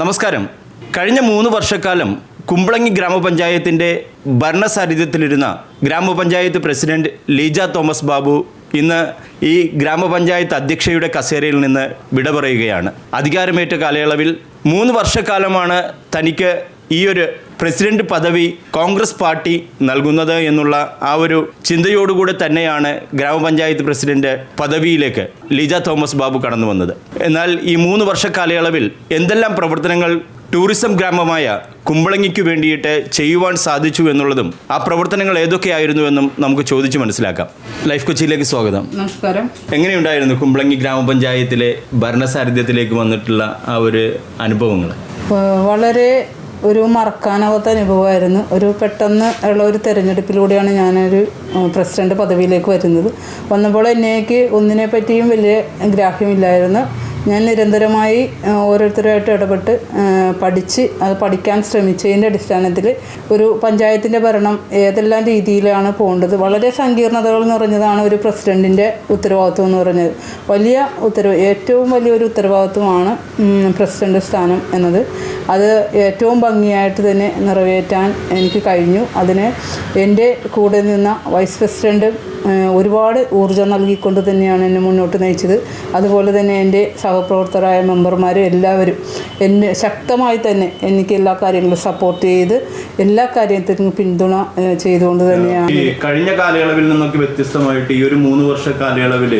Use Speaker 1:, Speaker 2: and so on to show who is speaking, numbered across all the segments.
Speaker 1: നമസ്കാരം. കഴിഞ്ഞ മൂന്ന് വർഷക്കാലം കുമ്പളങ്ങി ഗ്രാമപഞ്ചായത്തിന്റെ ഭരണസാരഥ്യത്തിലിരുന്ന ഗ്രാമപഞ്ചായത്ത് പ്രസിഡന്റ് ലീജ തോമസ് ബാബു ഇന്ന് ഈ ഗ്രാമപഞ്ചായത്ത് അധ്യക്ഷയുടെ കസേരയിൽ നിന്ന് വിട പറയുകയാണ്. അധികാരമേറ്റ കാലയളവിൽ മൂന്ന് വർഷക്കാലമാണ് തനിക്ക് ഈ ഒരു പ്രസിഡന്റ് പദവി കോൺഗ്രസ് പാർട്ടി നൽകുന്നത് എന്നുള്ള ആ ഒരു ചിന്തയോടുകൂടെ തന്നെയാണ് ഗ്രാമപഞ്ചായത്ത് പ്രസിഡന്റ് പദവിയിലേക്ക് ലിജ തോമസ് ബാബു കടന്നു വന്നത്. എന്നാൽ ഈ മൂന്ന് വർഷ കാലയളവിൽ എന്തെല്ലാം പ്രവർത്തനങ്ങൾ ടൂറിസം ഗ്രാമമായ കുമ്പളങ്ങിക്ക് വേണ്ടിയിട്ട് ചെയ്യുവാൻ സാധിച്ചു എന്നുള്ളതും ആ പ്രവർത്തനങ്ങൾ ഏതൊക്കെയായിരുന്നുവെന്നും നമുക്ക് ചോദിച്ചു മനസ്സിലാക്കാം. ലൈഫ് കൊച്ചിയിലേക്ക് സ്വാഗതം.
Speaker 2: നമസ്കാരം.
Speaker 1: എങ്ങനെയുണ്ടായിരുന്നു കുമ്പളങ്ങി ഗ്രാമപഞ്ചായത്തിലെ ഭരണസാരഥ്യത്തിലേക്ക് വന്നിട്ടുള്ള ആ ഒരു അനുഭവങ്ങൾ?
Speaker 2: വളരെ ഒരു മറക്കാനാവാത്ത അനുഭവമായിരുന്നു. ഒരു പെട്ടെന്ന് ഉള്ള ഒരു തിരഞ്ഞെടുപ്പിലൂടെയാണ് ഞാനൊരു പ്രസിഡന്റ് പദവിയിലേക്ക് വരുന്നത്. വന്നപ്പോൾ എന്നേക്ക് ഒന്നിനെ പറ്റിയും വലിയ ഗ്രാഹ്യമില്ലായിരുന്നു. ഞാൻ നിരന്തരമായി ഓരോരുത്തരുമായിട്ട് ഇടപെട്ട് പഠിച്ച് അത് പഠിക്കാൻ ശ്രമിച്ചതിന്റെ അടിസ്ഥാനത്തിൽ ഒരു പഞ്ചായത്തിന്റെ ഭരണം ഏതെല്ലാം രീതിയിലാണ് പോകേണ്ടത്? വളരെ സങ്കീർണതകൾ നിറഞ്ഞതാണ് ഒരു പ്രസിഡന്റിന്റെ ഉത്തരവാദിത്വം എന്ന് പറഞ്ഞത്. വലിയ ഉത്തരവ് ഏറ്റവും വലിയൊരു ഉത്തരവാദിത്വമാണ് പ്രസിഡന്റ് സ്ഥാനം എന്നത്. അത് ഏറ്റവും ഭംഗിയായിട്ട് തന്നെ നിറവേറ്റാൻ എനിക്ക് കഴിഞ്ഞു. അതിന് എന്റെ കൂടെ നിന്ന വൈസ് പ്രസിഡന്റ് ഒരുപാട് ഊർജം നൽകിക്കൊണ്ട് തന്നെയാണ് എന്നെ മുന്നോട്ട് നയിച്ചത്. അതുപോലെ തന്നെ എന്റെ സഹപ്രവർത്തകരായ മെമ്പർമാരും എല്ലാവരും എന്നെ ശക്തമായി തന്നെ എനിക്ക് എല്ലാ കാര്യങ്ങളും സപ്പോർട്ട് ചെയ്ത് എല്ലാ കാര്യത്തിനും പിന്തുണ ചെയ്തുകൊണ്ട് തന്നെയാണ്.
Speaker 1: കഴിഞ്ഞ കാലയളവിൽ നിന്നൊക്കെ വ്യത്യസ്തമായിട്ട് ഈ ഒരു മൂന്ന് വർഷ കാലയളവിൽ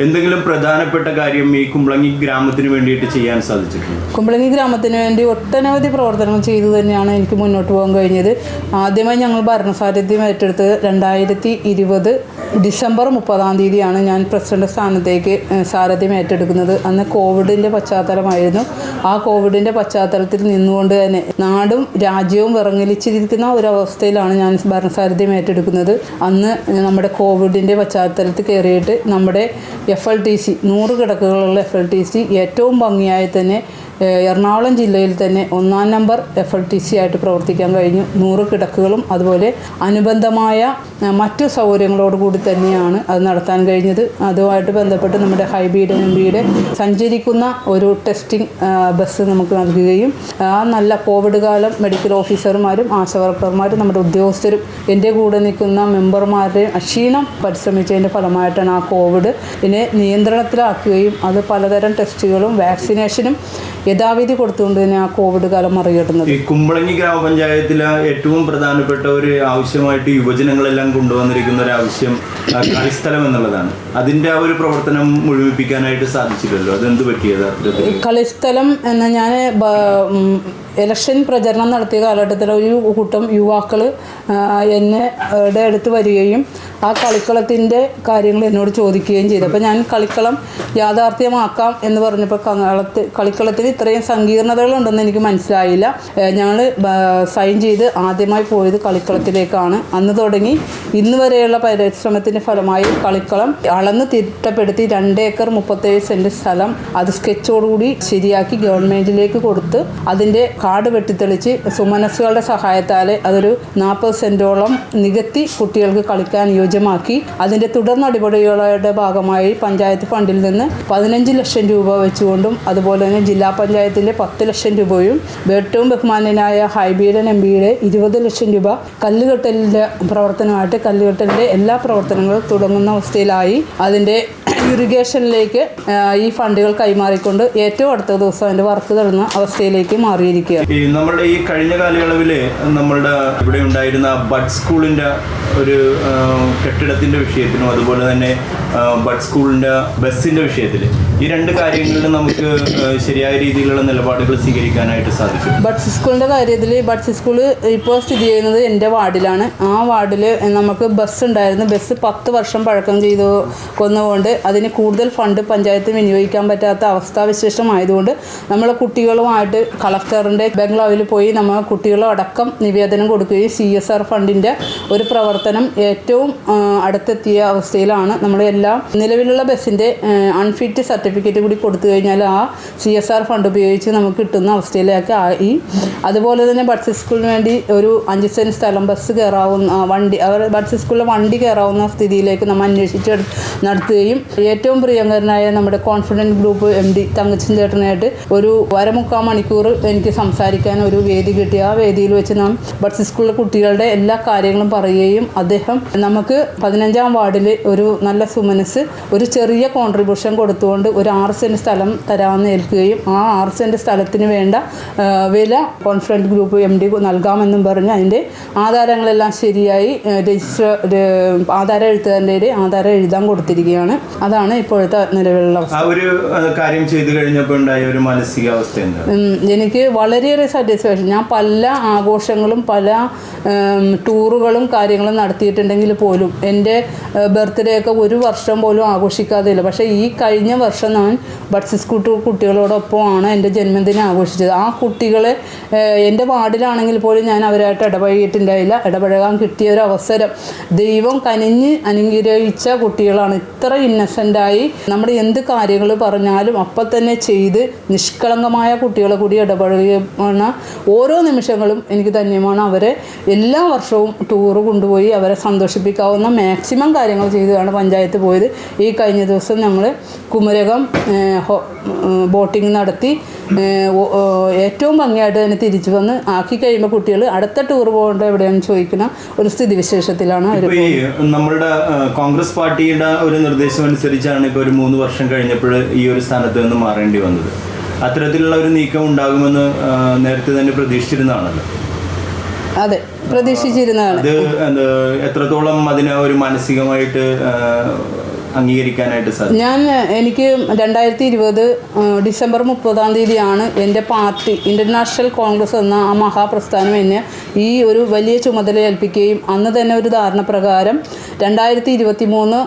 Speaker 1: എന്തെങ്കിലും പ്രധാനപ്പെട്ട കാര്യം ഈ കുമ്പളങ്ങി ഗ്രാമത്തിന് വേണ്ടിയിട്ട് ചെയ്യാൻ സാധിച്ചിട്ടുണ്ട്?
Speaker 2: കുമ്പളങ്ങി ഗ്രാമത്തിന് വേണ്ടി ഒട്ടനവധി പ്രവർത്തനങ്ങൾ ചെയ്തു തന്നെയാണ് എനിക്ക് മുന്നോട്ട് പോകാൻ കഴിഞ്ഞത്. ആദ്യമായി ഞങ്ങൾ ഭരണസാരഥ്യം ഏറ്റെടുത്തത് രണ്ടായിരത്തി ഇരുപത് ഡിസംബർ മുപ്പതാം തീയതിയാണ് ഞാൻ പ്രസിഡന്റ് സ്ഥാനത്തേക്ക് സാരഥ്യം ഏറ്റെടുക്കുന്നത്. അന്ന് കോവിഡിന്റെ പശ്ചാത്തലമായിരുന്നു. ആ കോവിഡിന്റെ പശ്ചാത്തലത്തിൽ നിന്നുകൊണ്ട് തന്നെ നാടും രാജ്യവും വിറങ്ങലിച്ചിരിക്കുന്ന ഒരവസ്ഥയിലാണ് ഞാൻ ഭരണസാരഥ്യം ഏറ്റെടുക്കുന്നത്. അന്ന് നമ്മുടെ കോവിഡിന്റെ പശ്ചാത്തലത്തിൽ കയറിയിട്ട് നമ്മുടെ എഫ് എൽ ടി സി നൂറ് കിടക്കുകളുള്ള എഫ് എൽ ടി സി ഏറ്റവും ഭംഗിയായി തന്നെ എറണാകുളം ജില്ലയിൽ തന്നെ ഒന്നാം number F L T C ആയിട്ട് പ്രവർത്തിക്കാൻ കഴിഞ്ഞു. നൂറ് കിടക്കുകളും അതുപോലെ അനുബന്ധമായ മറ്റ് മറ്റു സൗകര്യങ്ങളോട് കൂടി തന്നെയാണ് അത് നടത്താൻ കഴിഞ്ഞത്. അതുമായിട്ട് ബന്ധപ്പെട്ട് നമ്മുടെ ഹൈബീഡ് എം ബിയുടെ സഞ്ചരിക്കുന്ന ഒരു ടെസ്റ്റിംഗ് ബസ് നമുക്ക് നൽകുകയും ആ നല്ല കോവിഡ് കാലം മെഡിക്കൽ ഓഫീസർമാരും ആശാവർക്കർമാരും നമ്മുടെ ഉദ്യോഗസ്ഥരും എന്റെ കൂടെ നിൽക്കുന്ന മെമ്പർമാരുടെയും അക്ഷീണം പരിശ്രമിച്ചതിന്റെ ഫലമായിട്ടാണ് ആ കോവിഡ് ഇതിനെ നിയന്ത്രണത്തിലാക്കുകയും അത് പലതരം ടെസ്റ്റുകളും വാക്സിനേഷനും യഥാവിധി കൊടുത്തുകൊണ്ട് തന്നെ ആ കോവിഡ് കാലം മറികടന്നത്.
Speaker 1: ഈ കുമ്പളങ്ങി ഗ്രാമപഞ്ചായത്തിലെ ഏറ്റവും പ്രധാനപ്പെട്ട ഒരു ആവശ്യമായിട്ട് യുവജനങ്ങളെല്ലാം കൊണ്ടുവന്നിരിക്കുന്ന ഒരു ആവശ്യം കളിസ്ഥലം എന്നുള്ളതാണ്. അതിന്റെ ആ ഒരു പ്രവർത്തനം മുഴുവിപ്പിക്കാനായിട്ട് സാധിച്ചില്ലല്ലോ? അതെന്ത് പറ്റിയത്
Speaker 2: കളിസ്ഥലം എന്ന ഞാൻ ഇലക്ഷൻ പ്രചരണം നടത്തിയ കാലഘട്ടത്തിൽ ഒരു കൂട്ടം യുവാക്കൾ എന്നെ അടുത്ത് വരികയും ആ കളിക്കളത്തിന്റെ കാര്യങ്ങൾ എന്നോട് ചോദിക്കുകയും ചെയ്തു. അപ്പോൾ ഞാൻ കളിക്കളം യാഥാർത്ഥ്യമാക്കാം എന്ന് പറഞ്ഞപ്പോൾ കളത്ത് കളിക്കളത്തിൽ ഇത്രയും സങ്കീർണതകളുണ്ടെന്ന് എനിക്ക് മനസ്സിലായില്ല. ഞങ്ങൾ സൈൻ ചെയ്ത് ആദ്യമായി പോയത് കളിക്കളത്തിലേക്കാണ്. അന്ന് തുടങ്ങി ഇന്ന് വരെയുള്ള പരിശ്രമത്തിന്റെ ഫലമായി കളിക്കളം അളന്ന് തിട്ടപ്പെടുത്തി രണ്ട് ഏക്കർ മുപ്പത്തേഴ് സെന്റ് സ്ഥലം അത് സ്കെച്ചോടുകൂടി ശരിയാക്കി ഗവൺമെന്റിലേക്ക് കൊടുത്ത് അതിന്റെ കാട് വെട്ടിത്തെളിച്ച് സുമനസ്സുകളുടെ സഹായത്താൽ അതൊരു നാൽപ്പത് സെന്റോളം നികത്തി കുട്ടികൾക്ക് കളിക്കാൻ യോജ്യമാക്കി. അതിന്റെ തുടർ നടപടികളുടെ ഭാഗമായി പഞ്ചായത്ത് ഫണ്ടിൽ നിന്ന് പതിനഞ്ച് ലക്ഷം രൂപ വെച്ചുകൊണ്ടും അതുപോലെ തന്നെ ജില്ലാ പഞ്ചായത്തിന്റെ പത്ത് ലക്ഷം രൂപയും ഏറ്റവും ബഹുമാനനായ ഹൈബീഡൻ എം പിയുടെ ഇരുപത് ലക്ഷം രൂപ കല്ലുകെട്ടലിന്റെ പ്രവർത്തനമായിട്ട് കല്ലുകെട്ടലിന്റെ എല്ലാ പ്രവർത്തനങ്ങളും തുടങ്ങുന്ന അവസ്ഥയിലായി. അതിന്റെ ഇറിഗേഷനിലേക്ക് ഈ ഫണ്ടുകൾ കൈമാറിക്കൊണ്ട് ഏറ്റവും അടുത്ത ദിവസം അതിന്റെ വർക്ക് തടുന്ന അവസ്ഥയിലേക്ക് മാറിയിരിക്കുകയാണ്.
Speaker 1: നമ്മുടെ ഈ കഴിഞ്ഞ കാലയളവിൽ നമ്മളുടെ ഇവിടെ ഉണ്ടായിരുന്ന ബഡ് സ്കൂളിന്റെ ഒരു കെട്ടിടത്തിന്റെ വിഷയത്തിനും അതുപോലെ തന്നെ ബഡ് സ്കൂളിന്റെ ബസ്സിന്റെ വിഷയത്തിൽ ഈ രണ്ട് കാര്യങ്ങളിൽ നമുക്ക് ശരിയായ രീതിയിലുള്ള നിലപാടുകൾ സ്വീകരിക്കാനായിട്ട് സാധിച്ചു
Speaker 2: ബഡ്സ് സ്കൂളിന്റെ കാര്യത്തിൽ ബഡ്സ് സ്കൂൾ ഇപ്പോൾ സ്ഥിതി ചെയ്യുന്നത് എന്റെ വാർഡിലാണ്. ആ വാർഡിൽ നമുക്ക് ബസ് ഉണ്ടായിരുന്നു. ബസ് പത്ത് വർഷം പഴക്കം ചെയ്തു കൊന്നുകൊണ്ട് അതിന് കൂടുതൽ ഫണ്ട് പഞ്ചായത്ത് വിനിയോഗിക്കാൻ പറ്റാത്ത അവസ്ഥാവിശേഷമായതുകൊണ്ട് നമ്മൾ കുട്ടികളുമായിട്ട് കളക്ടറിന്റെ ബംഗ്ലാവിൽ പോയി നമ്മൾ കുട്ടികളും അടക്കം നിവേദനം കൊടുക്കുകയും സി എസ് ആർ ഫണ്ടിന്റെ ഒരു പ്രവർത്തനം ഏറ്റവും അടുത്തെത്തിയ അവസ്ഥയിലാണ്. നമ്മൾ എല്ലാം നിലവിലുള്ള ബസ്സിന്റെ അൺഫിറ്റ് സർട്ടിഫിക്കറ്റ് കൂടി കൊടുത്തു കഴിഞ്ഞാൽ ആ സി എസ് ആർ ഫണ്ട് ഉപയോഗിച്ച് നമുക്ക് കിട്ടുന്ന അവസ്ഥയിലേക്ക് ആയി. അതുപോലെ തന്നെ ബഡ്സ് സ്കൂളിന് വേണ്ടി ഒരു അഞ്ച് സെന്റ് സ്ഥലം ബസ് കയറാവുന്ന വണ്ടി അവർ ബഡ്സ് സ്കൂളിൽ വണ്ടി കയറാവുന്ന സ്ഥിതിയിലേക്ക് നമ്മൾ അന്വേഷിച്ച് നടത്തുകയും ഏറ്റവും പ്രിയങ്കരനായ നമ്മുടെ confident group M D Thankachan ചേട്ടനായിട്ട് ഒരു വരമുക്കാൽ മണിക്കൂർ എനിക്ക് സംസാരിക്കാൻ ഒരു വേദി കിട്ടി. ആ വേദിയിൽ വെച്ച് നാം ബഡ്സ് സ്കൂളിലെ കുട്ടികളുടെ എല്ലാ കാര്യങ്ങളും പറയുകയും അദ്ദേഹം നമുക്ക് പതിനഞ്ചാം വാർഡിൽ ഒരു നല്ല സുമനസ് ഒരു ചെറിയ കോൺട്രിബ്യൂഷൻ കൊടുത്തുകൊണ്ട് ഒരു ആറ് സെന്റ് സ്ഥലം തരാമെന്ന് ഏൽക്കുകയും ആ ആറ് സെന്റ് സ്ഥലത്തിന് വേണ്ട വില കോൺഫിഡന്റ് ഗ്രൂപ്പ് എം ഡി നൽകാമെന്നും പറഞ്ഞ് അതിന്റെ ആധാരങ്ങളെല്ലാം ശരിയായി രജിസ്റ്റർ ആധാരം എഴുത്തുകാരന്റെ ആധാരം എഴുതാൻ കൊടുത്തിരിക്കുകയാണ്. അതാണ് ഇപ്പോഴത്തെ നിലവിലുള്ള അവസ്ഥ
Speaker 1: ആ ഒരു കാര്യം ചെയ്തു കഴിഞ്ഞപ്പോൾ ഉണ്ടായ ഒരു മാനസികാവസ്ഥ
Speaker 2: എനിക്ക് വളരെയേറെ സാറ്റിസ്ഫാക്ഷൻ ഞാൻ പല ആഘോഷങ്ങളും പല ടൂറുകളും കാര്യങ്ങളും നടത്തിയിട്ടുണ്ടെങ്കിൽ പോലും എന്റെ ബർത്ത്ഡേ ഒക്കെ ഒരു വർഷം പോലും ആഘോഷിക്കാതെയില്ല. പക്ഷേ ഈ കഴിഞ്ഞ വർഷം ഞാൻ ബഡ്സ് സ്കൂട്ടർ കുട്ടികളോടൊപ്പമാണ് എന്റെ ജന്മദിനം ആഘോഷിച്ചത്. ആ കുട്ടികളെ എന്റെ വാർഡിലാണെങ്കിൽ പോലും ഞാൻ അവരായിട്ട് ഇടപഴകിയിട്ടുണ്ടായില്ല. ഇടപഴകാൻ കിട്ടിയ ഒരു അവസരം ദൈവം കനിഞ്ഞ് അനുഗ്രഹിച്ച കുട്ടികളാണ്. ഇത്ര ഇന്നസെന്റായി നമ്മൾ എന്ത് കാര്യങ്ങൾ പറഞ്ഞാലും അപ്പം തന്നെ ചെയ്ത് നിഷ്കളങ്കമായ കുട്ടികളെ കൂടി ഇടപഴകുന്ന ഓരോ നിമിഷങ്ങളും എനിക്ക് ധന്യമാണ്. അവരെ എല്ലാ വർഷവും ടൂർ കൊണ്ടുപോയി അവരെ സന്തോഷിപ്പിക്കാവുന്ന മാക്സിമം കാര്യങ്ങൾ ചെയ്താണ് പഞ്ചായത്ത് പോയത്. ഈ കഴിഞ്ഞ ദിവസം ഞങ്ങൾ കുമരകം ബോട്ടിംഗ് നടത്തി ഏറ്റവും ഭംഗിയായിട്ട് തന്നെ തിരിച്ചു വന്ന് ആക്കി കഴിയുമ്പോൾ കുട്ടികൾ അടുത്ത ടൂർ പോകേണ്ട എവിടെയാണെന്ന് ചോദിക്കുന്ന ഒരു സ്ഥിതിവിശേഷത്തിലാണ് അവർ
Speaker 1: നമ്മളുടെ കോൺഗ്രസ് പാർട്ടിയുടെ ഒരു നിർദ്ദേശം അനുസരിച്ചാണ് ഇപ്പോൾ ഒരു മൂന്ന് വർഷം കഴിഞ്ഞപ്പോൾ ഈ ഒരു സ്ഥാനത്ത് നിന്ന് മാറേണ്ടി വന്നത്. അത്തരത്തിലുള്ള ഒരു നീക്കം ഉണ്ടാകുമെന്ന് നേരത്തെ തന്നെ പ്രതീക്ഷിച്ചിരുന്നതാണല്ലോ.
Speaker 2: അതെ പ്രതീക്ഷിച്ചിരുന്നതാണ്.
Speaker 1: എത്രത്തോളം അതിനെ ഒരു മാനസികമായിട്ട് അംഗീകരിക്കാനായിട്ട് സാധിക്കും
Speaker 2: ഞാൻ എനിക്ക് രണ്ടായിരത്തി ഇരുപത് ഡിസംബർ മുപ്പതാം തീയതിയാണ് എന്റെ പാർട്ടി ഇന്റർനാഷണൽ കോൺഗ്രസ് എന്ന ആ മഹാപ്രസ്ഥാനം എന്നെ ഈ ഒരു വലിയ ചുമതല ഏൽപ്പിക്കുകയും അന്ന് തന്നെ ഒരു ധാരണ പ്രകാരം രണ്ടായിരത്തി ഇരുപത്തി മൂന്ന്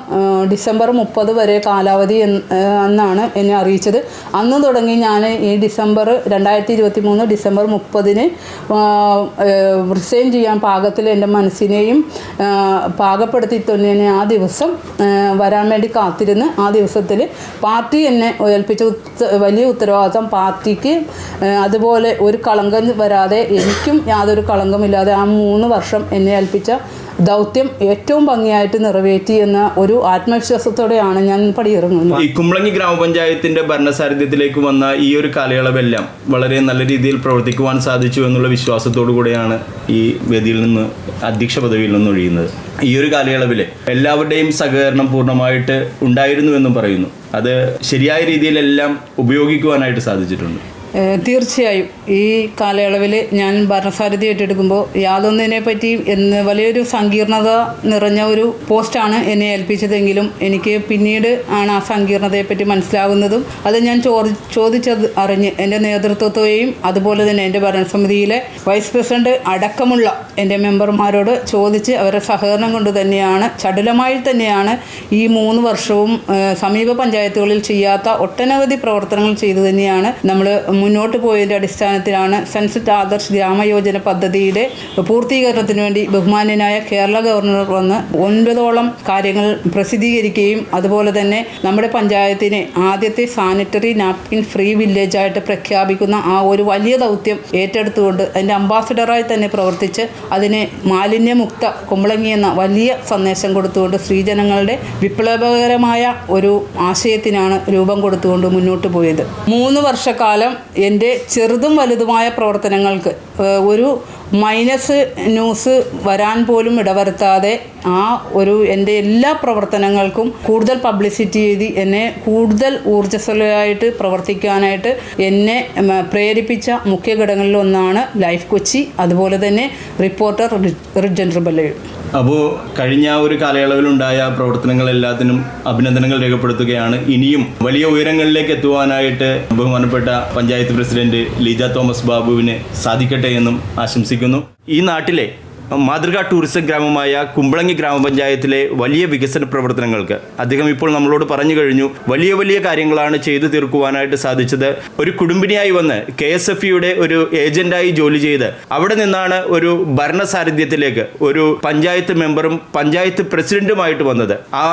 Speaker 2: ഡിസംബർ മുപ്പത് വരെ കാലാവധി എന്ന് എന്നാണ് എന്നെ അറിയിച്ചത്. അന്ന് തുടങ്ങി ഞാൻ ഈ ഡിസംബർ രണ്ടായിരത്തി ഇരുപത്തി മൂന്ന് ഡിസംബർ മുപ്പതിന് റിസൈൻ ചെയ്യാൻ പാകത്തിൽ എന്റെ മനസ്സിനെയും പാകപ്പെടുത്തി തന്നെ ആ ദിവസം വരാൻ വേണ്ടി കാത്തിരുന്ന് ആ ദിവസത്തിൽ പാർട്ടി എന്നെ ഏൽപ്പിച്ച വലിയ ഉത്തരവാദിത്തം പാർട്ടിക്ക് അതുപോലെ ഒരു കളങ്കം വരാതെ എനിക്കും യാതൊരു കളങ്കമില്ലാതെ ആ മൂന്ന് വർഷം എന്നെ ഏൽപ്പിച്ച ദൗത്യം ഏറ്റവും ഭംഗിയായിട്ട് നിറവേറ്റി എന്ന ഒരു ആത്മവിശ്വാസത്തോടെയാണ് ഞാൻ പടിയിറങ്ങുന്നത്.
Speaker 1: ഈ കുമ്പളങ്ങി ഗ്രാമപഞ്ചായത്തിന്റെ ഭരണസാരഥ്യത്തിലേക്ക് വന്ന ഈ ഒരു കാലയളവെല്ലാം വളരെ നല്ല രീതിയിൽ പ്രവർത്തിക്കുവാൻ സാധിച്ചു എന്നുള്ള വിശ്വാസത്തോടു കൂടെയാണ് ഈ വേദിയിൽ നിന്ന് അധ്യക്ഷ പദവിയിൽ നിന്ന് ഒഴിയുന്നത്. ഈ ഒരു കാലയളവിൽ എല്ലാവരുടെയും സഹകരണം പൂർണമായിട്ട് ഉണ്ടായിരുന്നു എന്നും പറയുന്നു. അത് ശരിയായ രീതിയിലെല്ലാം ഉപയോഗിക്കുവാനായിട്ട് സാധിച്ചിട്ടുണ്ട്.
Speaker 2: തീർച്ചയായും. ഈ കാലയളവിൽ ഞാൻ ഭരണസാരഥി ഏറ്റെടുക്കുമ്പോൾ യാതൊന്നിനെ പറ്റി എന്ന് വലിയൊരു സങ്കീർണത നിറഞ്ഞ ഒരു പോസ്റ്റാണ് എന്നെ ഏൽപ്പിച്ചതെങ്കിലും എനിക്ക് പിന്നീട് ആണ് ആ സങ്കീർണതയെപ്പറ്റി മനസ്സിലാകുന്നതും അത് ഞാൻ ചോദി ചോദിച്ചത് അറിഞ്ഞ് എന്റെ നേതൃത്വത്തെയും അതുപോലെ തന്നെ എന്റെ ഭരണസമിതിയിലെ വൈസ് പ്രസിഡന്റ് അടക്കമുള്ള എന്റെ മെമ്പർമാരോട് ചോദിച്ച് അവരുടെ സഹകരണം കൊണ്ട് തന്നെയാണ് ചടുലമായി തന്നെയാണ് ഈ മൂന്ന് വർഷവും സമീപ പഞ്ചായത്തുകളിൽ ചെയ്യാത്ത ഒട്ടനവധി പ്രവർത്തനങ്ങൾ ചെയ്തു തന്നെയാണ് നമ്മൾ മുന്നോട്ട് പോയതിന്റെ അടിസ്ഥാനത്തിലാണ് സൺസെറ്റ് ആദർശ് ഗ്രാമയോജന പദ്ധതിയുടെ പൂർത്തീകരണത്തിന് വേണ്ടി ബഹുമാന്യനായ കേരള ഗവർണർ വന്ന് ഒൻപതോളം കാര്യങ്ങൾ പ്രസിദ്ധീകരിക്കുകയും അതുപോലെ തന്നെ നമ്മുടെ പഞ്ചായത്തിനെ ആദ്യത്തെ സാനിറ്ററി നാപ്കിൻ ഫ്രീ വില്ലേജായിട്ട് പ്രഖ്യാപിക്കുന്ന ആ ഒരു വലിയ ദൗത്യം ഏറ്റെടുത്തുകൊണ്ട് അതിന്റെ അംബാസഡറായി തന്നെ പ്രവർത്തിച്ച് അതിനെ മാലിന്യമുക്ത കുമ്പളങ്ങി എന്ന വലിയ സന്ദേശം കൊടുത്തുകൊണ്ട് സ്ത്രീജനങ്ങളുടെ വിപ്ലവകരമായ ഒരു ആശയത്തിനാണ് രൂപം കൊടുത്തുകൊണ്ട് മുന്നോട്ട് പോയത്. മൂന്ന് വർഷക്കാലം എന്റെ ചെറുതും വലുതുമായ പ്രവർത്തനങ്ങൾക്ക് ഒരു മൈനസ് ന്യൂസ് വരാൻ പോലും ഇടവരുത്താതെ ആ ഒരു എന്റെ എല്ലാ പ്രവർത്തനങ്ങൾക്കും കൂടുതൽ പബ്ലിസിറ്റി ചെയ്ത് എന്നെ കൂടുതൽ ഊർജസ്വലമായിട്ട് പ്രവർത്തിക്കാനായിട്ട് എന്നെ പ്രേരിപ്പിച്ച മുഖ്യ ഘടകങ്ങളിൽ ഒന്നാണ് ലൈഫ് കൊച്ചി. അതുപോലെ തന്നെ റിപ്പോർട്ടർ റിജൻ റിബല്ലയും
Speaker 1: അപ്പോൾ കഴിഞ്ഞ ഒരു കാലയളവിലുണ്ടായ പ്രവർത്തനങ്ങൾ എല്ലാത്തിനും അഭിനന്ദനങ്ങൾ രേഖപ്പെടുത്തുകയാണ്. ഇനിയും വലിയ ഉയരങ്ങളിലേക്ക് എത്തുവാനായിട്ട് ബഹുമാനപ്പെട്ട പഞ്ചായത്ത് പ്രസിഡന്റ് ലീജ തോമസ് ബാബുവിന് സാധിക്കട്ടെ എന്നും ആശംസിക്കുന്നു. ഈ നാട്ടിലെ മാതൃകാ ടൂറിസം ഗ്രാമമായ കുമ്പളങ്ങി ഗ്രാമപഞ്ചായത്തിലെ വലിയ വികസന പ്രവർത്തനങ്ങൾക്ക് അദ്ദേഹം ഇപ്പോൾ നമ്മളോട് പറഞ്ഞു കഴിഞ്ഞു. വലിയ വലിയ കാര്യങ്ങളാണ് ചെയ്തു തീർക്കുവാനായിട്ട് സാധിച്ചത്. ഒരു കുടുംബിനിയായി വന്ന് കെ എസ് എഫ് ഇയുടെ ഒരു ഏജന്റായി ജോലി ചെയ്ത് അവിടെ നിന്നാണ് ഒരു ഭരണസാരഥ്യത്തിലേക്ക് ഒരു പഞ്ചായത്ത് മെമ്പറും പഞ്ചായത്ത് പ്രസിഡന്റുമായിട്ട് വന്നത്. ആ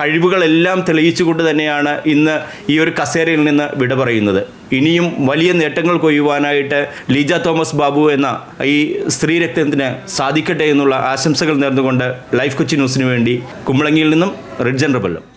Speaker 1: കഴിവുകളെല്ലാം തെളിയിച്ചുകൊണ്ട് തന്നെയാണ് ഇന്ന് ഈ ഒരു കസേരയിൽ നിന്ന് വിട പറയുന്നത്. ഇനിയും വലിയ നേട്ടങ്ങൾ കൊയ്യുവാനായിട്ട് ലീജ തോമസ് ബാബു എന്ന ഈ സ്ത്രീ രക്തത്തിന് സാധിക്കട്ടെ എന്നുള്ള ആശംസകൾ നേർന്നുകൊണ്ട് ലൈഫ് കൊച്ചി ന്യൂസിന് വേണ്ടി കുമ്പളങ്ങിയിൽ നിന്നും റിഡ്ജൻ റബല്ലം